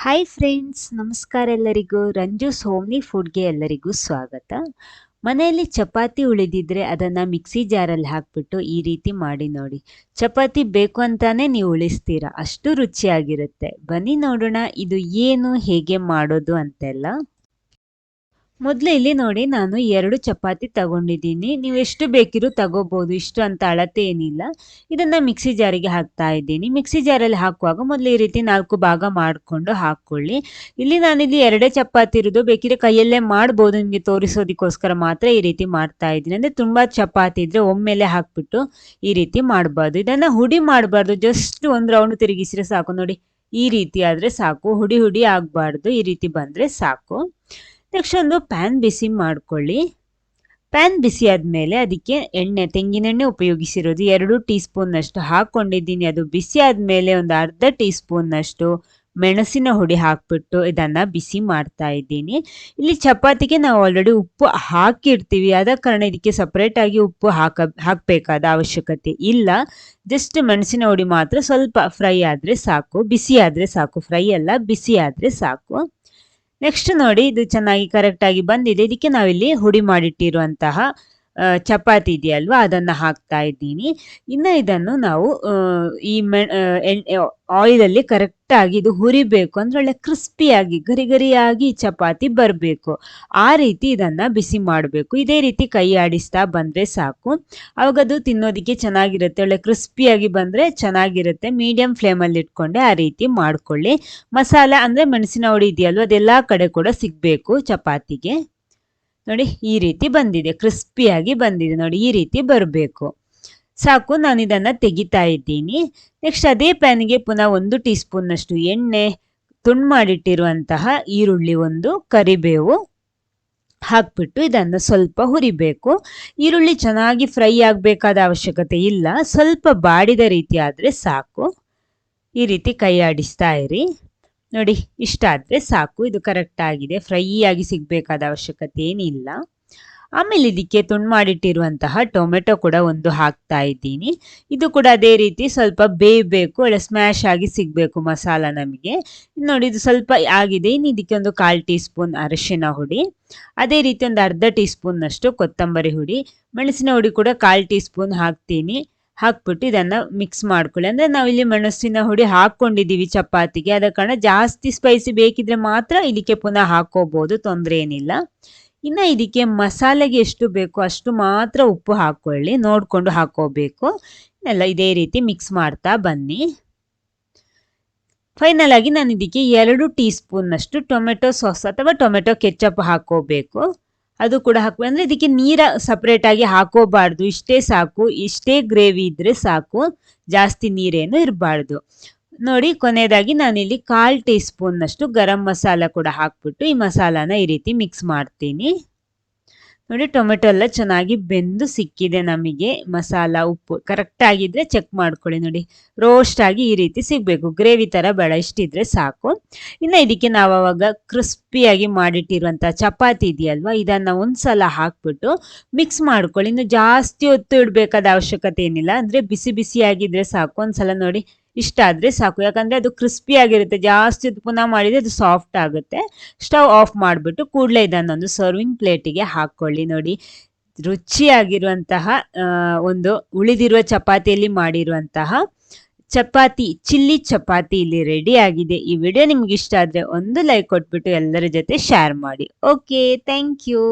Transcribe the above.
Hi friends ನಮಸ್ಕಾರ ಎಲ್ಲರಿಗೂ. ರಂಜು ಸೋಮ್ನಿ ಫುಡ್ಗೆ ಎಲ್ಲರಿಗೂ ಸ್ವಾಗತ. ಮನೆಯಲ್ಲಿ ಚಪಾತಿ ಉಳಿದಿದ್ರೆ ಅದನ್ನು ಮಿಕ್ಸಿ ಜಾರಲ್ಲಿ ಹಾಕ್ಬಿಟ್ಟು ಈ ರೀತಿ ಮಾಡಿ ನೋಡಿ. ಚಪಾತಿ ಬೇಕು ಅಂತಾನೆ ನೀವು ಉಳಿಸ್ತೀರಾ? ಅಷ್ಟು ರುಚಿಯಾಗಿರುತ್ತೆ. ಬನ್ನಿ ನೋಡೋಣ, ಇದು ಏನು, ಹೇಗೆ ಮಾಡೋದು ಅಂತೆಲ್ಲ. ಮೊದಲು ಇಲ್ಲಿ ನೋಡಿ ನಾನು ಎರಡು ಚಪಾತಿ ತಗೊಂಡಿದ್ದೀನಿ. ನೀವು ಎಷ್ಟು ಬೇಕಿರೋ ತಗೋಬೋದು. ಇಷ್ಟು ಅಂತ ಅಳತೆ ಏನಿಲ್ಲ. ಇದನ್ನ ಮಿಕ್ಸಿ ಜಾರಿಗೆ ಹಾಕ್ತಾ ಇದ್ದೀನಿ. ಮಿಕ್ಸಿ ಜಾರಲ್ಲಿ ಹಾಕುವಾಗ ಮೊದಲು ಈ ರೀತಿ ನಾಲ್ಕು ಭಾಗ ಮಾಡಿಕೊಂಡು ಹಾಕ್ಕೊಳ್ಳಿ ಇಲ್ಲಿ ನಾನಿಲ್ಲಿ ಎರಡೇ ಚಪಾತಿ ಇರೋದು. ಬೇಕಿದ್ರೆ ಕೈಯಲ್ಲೇ ಮಾಡ್ಬೋದು. ನಿಮಗೆ ತೋರಿಸೋದಕ್ಕೋಸ್ಕರ ಮಾತ್ರ ಈ ರೀತಿ ಮಾಡ್ತಾ ಇದ್ದೀನಿ. ಅಂದರೆ ತುಂಬ ಚಪಾತಿ ಇದ್ರೆ ಒಮ್ಮೆಲೆ ಹಾಕ್ಬಿಟ್ಟು ಈ ರೀತಿ ಮಾಡಬಾರ್ದು. ಇದನ್ನು ಹುಡಿ ಮಾಡಬಾರ್ದು. ಜಸ್ಟ್ ಒಂದು ರೌಂಡ್ ತಿರುಗಿಸಿದ್ರೆ ಸಾಕು. ನೋಡಿ, ಈ ರೀತಿ ಆದರೆ ಸಾಕು. ಹುಡಿ ಹುಡಿ ಆಗಬಾರ್ದು. ಈ ರೀತಿ ಬಂದರೆ ಸಾಕು. ನೆಕ್ಸ್ಟ್ ಒಂದು ಪ್ಯಾನ್ ಬಿಸಿ ಮಾಡ್ಕೊಳ್ಳಿ. ಪ್ಯಾನ್ ಬಿಸಿ ಆದಮೇಲೆ ಅದಕ್ಕೆ ಎಣ್ಣೆ, ತೆಂಗಿನೆಣ್ಣೆ ಉಪಯೋಗಿಸಿರೋದು ಎರಡು ಟೀ ಸ್ಪೂನ್ನಷ್ಟು ಹಾಕ್ಕೊಂಡಿದ್ದೀನಿ. ಅದು ಬಿಸಿ ಆದಮೇಲೆ ಒಂದು ಅರ್ಧ ಟೀ ಸ್ಪೂನ್ನಷ್ಟು ಮೆಣಸಿನ ಹುಡಿ ಹಾಕ್ಬಿಟ್ಟು ಇದನ್ನು ಬಿಸಿ ಮಾಡ್ತಾ ಇದ್ದೀನಿ. ಇಲ್ಲಿ ಚಪಾತಿಗೆ ನಾವು ಆಲ್ರೆಡಿ ಉಪ್ಪು ಹಾಕಿರ್ತೀವಿ. ಆದ ಕಾರಣ ಇದಕ್ಕೆ ಸಪ್ರೇಟಾಗಿ ಉಪ್ಪು ಹಾಕ, ಹಾಕಬೇಕಾದ ಅವಶ್ಯಕತೆ ಇಲ್ಲ. ಜಸ್ಟ್ ಮೆಣಸಿನ ಹುಡಿ ಮಾತ್ರ ಸ್ವಲ್ಪ ಫ್ರೈ ಆದರೆ ಸಾಕು. ಬಿಸಿ ಆದರೆ ಸಾಕು. ಫ್ರೈ ಅಲ್ಲ, ಬಿಸಿ ಆದರೆ ಸಾಕು. ನೆಕ್ಸ್ಟ್ ನೋಡಿ ಇದು ಚೆನ್ನಾಗಿ ಕರೆಕ್ಟ್ ಆಗಿ ಬಂದಿದೆ. ಇದಕ್ಕೆ ನಾವಿಲ್ಲಿ ಹುಡಿ ಮಾಡಿಟ್ಟಿರುವಂತಹ ಚಪಾತಿ ಇದೆಯಲ್ವಾ? ಅದನ್ನು ಹಾಕ್ತಾ ಇದ್ದೀನಿ. ಇನ್ನು ಇದನ್ನು ನಾವು ಈ ಮೆ ಆಯಿಲಲ್ಲಿ ಕರೆಕ್ಟಾಗಿ ಇದು ಹುರಿಬೇಕು. ಅಂದ್ರೆ ಒಳ್ಳೆ ಕ್ರಿಸ್ಪಿಯಾಗಿ ಗರಿ ಗರಿಯಾಗಿ ಚಪಾತಿ ಬರಬೇಕು. ಆ ರೀತಿ ಇದನ್ನು ಬಿಸಿ ಮಾಡಬೇಕು. ಇದೇ ರೀತಿ ಕೈ ಆಡಿಸ್ತಾ ಬಂದರೆ ಸಾಕು. ಅವಾಗ ಅದು ತಿನ್ನೋದಕ್ಕೆ ಚೆನ್ನಾಗಿರುತ್ತೆ. ಒಳ್ಳೆ ಕ್ರಿಸ್ಪಿಯಾಗಿ ಬಂದರೆ ಚೆನ್ನಾಗಿರುತ್ತೆ. ಮೀಡಿಯಂ ಫ್ಲೇಮಲ್ಲಿ ಇಟ್ಕೊಂಡೆ ಆ ರೀತಿ ಮಾಡ್ಕೊಳ್ಳಿ. ಮಸಾಲ ಅಂದರೆ ಮೆಣಸಿನ ಹುಡಿ ಇದೆಯಲ್ವ? ಅದೆಲ್ಲ ಕಡೆ ಕೂಡ ಸಿಗಬೇಕು ಚಪಾತಿಗೆ. ನೋಡಿ, ಈ ರೀತಿ ಬಂದಿದೆ, ಕ್ರಿಸ್ಪಿಯಾಗಿ ಬಂದಿದೆ ನೋಡಿ, ಈ ರೀತಿ ಬರಬೇಕು. ಸಾಕು, ನಾನು ಇದನ್ನು ತೆಗಿತಾ ಇದ್ದೀನಿ. ನೆಕ್ಸ್ಟ್ ಅದೇ ಪ್ಯಾನ್ಗೆ ಪುನಃ ಒಂದು ಟೀ ಸ್ಪೂನ್ನಷ್ಟು ಎಣ್ಣೆ, ತುಂಡು ಮಾಡಿಟ್ಟಿರುವಂತಹ ಈರುಳ್ಳಿ ಒಂದು ಕರಿಬೇವು ಹಾಕ್ಬಿಟ್ಟು ಇದನ್ನು ಸ್ವಲ್ಪ ಹುರಿಬೇಕು. ಈರುಳ್ಳಿ ಚೆನ್ನಾಗಿ ಫ್ರೈ ಆಗಬೇಕಾದ ಅವಶ್ಯಕತೆ ಇಲ್ಲ, ಸ್ವಲ್ಪ ಬಾಡಿದ ರೀತಿ ಆದರೆ ಸಾಕು. ಈ ರೀತಿ ಕೈ ಆಡಿಸ್ತಾ ಇರಿ. ನೋಡಿ, ಇಷ್ಟ ಆದರೆ ಸಾಕು. ಇದು ಕರೆಕ್ಟ್ ಆಗಿದೆ. ಫ್ರೈ ಸಿಗಬೇಕಾದ ಅವಶ್ಯಕತೆ ಏನಿಲ್ಲ. ಆಮೇಲೆ ಇದಕ್ಕೆ ತುಂಡು ಮಾಡಿಟ್ಟಿರುವಂತಹ ಟೊಮೆಟೊ ಕೂಡ ಒಂದು ಹಾಕ್ತಾ ಇದ್ದೀನಿ. ಇದು ಕೂಡ ಅದೇ ರೀತಿ ಸ್ವಲ್ಪ ಬೇಯಬೇಕು ಒಳ್ಳೆ ಸ್ಮ್ಯಾಶ್ ಆಗಿ ಸಿಗಬೇಕು ಮಸಾಲ ನಮಗೆ. ನೋಡಿ, ಇದು ಸ್ವಲ್ಪ ಆಗಿದೆ. ಇನ್ನು ಇದಕ್ಕೆ ಒಂದು ಕಾಲು ಟೀ ಸ್ಪೂನ್ ಅರಿಶಿನ ಹುಡಿ, ಅದೇ ರೀತಿ ಒಂದು ಅರ್ಧ ಟೀ ಸ್ಪೂನ್ನಷ್ಟು ಕೊತ್ತಂಬರಿ ಹುಡಿ, ಮೆಣಸಿನ ಹುಡಿ ಕೂಡ ಕಾಲು ಟೀ ಸ್ಪೂನ್ ಹಾಕ್ತೀನಿ. ಹಾಕ್ಬಿಟ್ಟು ಇದನ್ನು ಮಿಕ್ಸ್ ಮಾಡ್ಕೊಳ್ಳಿ. ಅಂದರೆ ನಾವಿಲ್ಲಿ ಮೆಣಸಿನ ಹುಡಿ ಹಾಕ್ಕೊಂಡಿದ್ದೀವಿ ಚಪಾತಿಗೆ. ಅದ ಕಾರಣ ಜಾಸ್ತಿ ಸ್ಪೈಸಿ ಬೇಕಿದ್ರೆ ಮಾತ್ರ ಇದಕ್ಕೆ ಪುನಃ ಹಾಕೋಬಹುದು ತೊಂದರೆ ಏನಿಲ್ಲ. ಇನ್ನು ಇದಕ್ಕೆ ಮಸಾಲೆಗೆ ಎಷ್ಟು ಬೇಕು ಅಷ್ಟು ಮಾತ್ರ ಉಪ್ಪು ಹಾಕ್ಕೊಳ್ಳಿ. ನೋಡಿಕೊಂಡು ಹಾಕೋಬೇಕು ಎಲ್ಲ ಇದೇ ರೀತಿ ಮಿಕ್ಸ್ ಮಾಡ್ತಾ ಬನ್ನಿ. ಫೈನಲ್ ಆಗಿ ನಾನು ಇದಕ್ಕೆ ಎರಡು ಟೀ ಸ್ಪೂನ್ನಷ್ಟು ಟೊಮೆಟೊ ಸಾಸ್ ಅಥವಾ ಟೊಮೆಟೊ ಕೆಚ್ಚಪ್ ಹಾಕೋಬೇಕು ಅದು ಕೂಡ ಹಾಕಬೇಕು ಅಂದರೆ ಇದಕ್ಕೆ ನೀರ ಸಪ್ರೇಟಾಗಿ ಹಾಕೋಬಾರ್ದು. ಇಷ್ಟೇ ಸಾಕು. ಇಷ್ಟೇ ಗ್ರೇವಿ ಇದ್ದರೆ ಸಾಕು. ಜಾಸ್ತಿ ನೀರೇನು ಇರಬಾರ್ದು. ನೋಡಿ, ಕೊನೆಯದಾಗಿ ನಾನಿಲ್ಲಿ ಕಾಲು ಟೀ ಸ್ಪೂನ್ನಷ್ಟು ಗರಂ ಮಸಾಲ ಕೂಡ ಹಾಕ್ಬಿಟ್ಟು ಈ ಮಸಾಲಾನ ಈ ರೀತಿ ಮಿಕ್ಸ್ ಮಾಡ್ತೀನಿ. ನೋಡಿ ಟೊಮೆಟೊ ಎಲ್ಲ ಚೆನ್ನಾಗಿ ಬೆಂದು ಸಿಕ್ಕಿದೆ ನಮಗೆ. ಮಸಾಲ, ಉಪ್ಪು ಕರೆಕ್ಟ್ ಆಗಿದ್ರೆ ಚೆಕ್ ಮಾಡ್ಕೊಳ್ಳಿ ನೋಡಿ. ರೋಸ್ಟ್ ಆಗಿ ಈ ರೀತಿ ಸಿಗಬೇಕು. ಗ್ರೇವಿ ಥರ ಬೇಡ, ಇಷ್ಟಿದ್ರೆ ಸಾಕು. ಇನ್ನು ಇದಕ್ಕೆ ನಾವು ಅವಾಗ ಕ್ರಿಸ್ಪಿಯಾಗಿ ಮಾಡಿಟ್ಟಿರುವಂಥ ಚಪಾತಿ ಇದೆಯಲ್ವಾ, ಇದನ್ನು ಒಂದ್ಸಲ ಹಾಕ್ಬಿಟ್ಟು ಮಿಕ್ಸ್ ಮಾಡ್ಕೊಳ್ಳಿ. ಇನ್ನು ಜಾಸ್ತಿ ಹೊತ್ತು ಇಡಬೇಕಾದ ಅವಶ್ಯಕತೆ ಏನಿಲ್ಲ. ಅಂದರೆ ಬಿಸಿ ಬಿಸಿಯಾಗಿದ್ರೆ ಸಾಕು. ಒಂದ್ಸಲ ನೋಡಿ ಇಷ್ಟ ಆದರೆ ಸಾಕು. ಯಾಕಂದರೆ ಅದು ಕ್ರಿಸ್ಪಿ ಆಗಿರುತ್ತೆ. ಜಾಸ್ತಿ ಪುನಃ ಮಾಡಿದರೆ ಅದು ಸಾಫ್ಟ್ ಆಗುತ್ತೆ. ಸ್ಟವ್ ಆಫ್ ಮಾಡಿಬಿಟ್ಟು ಕೂಡಲೇ ಇದನ್ನೊಂದು ಸರ್ವಿಂಗ್ ಪ್ಲೇಟಿಗೆ ಹಾಕ್ಕೊಳ್ಳಿ. ನೋಡಿ, ರುಚಿಯಾಗಿರುವಂತಹ ಒಂದು ಉಳಿದಿರುವ ಚಪಾತಿಯಲ್ಲಿ ಮಾಡಿರುವಂತಹ ಚಪಾತಿ, ಚಿಲ್ಲಿ ಚಪಾತಿ ಇಲ್ಲಿ ರೆಡಿ ಆಗಿದೆ. ಈ ವಿಡಿಯೋ ನಿಮ್ಗೆ ಇಷ್ಟ ಆದರೆ ಒಂದು ಲೈಕ್ ಕೊಟ್ಬಿಟ್ಟು ಎಲ್ಲರ ಜೊತೆ ಶೇರ್ ಮಾಡಿ. Okay thank you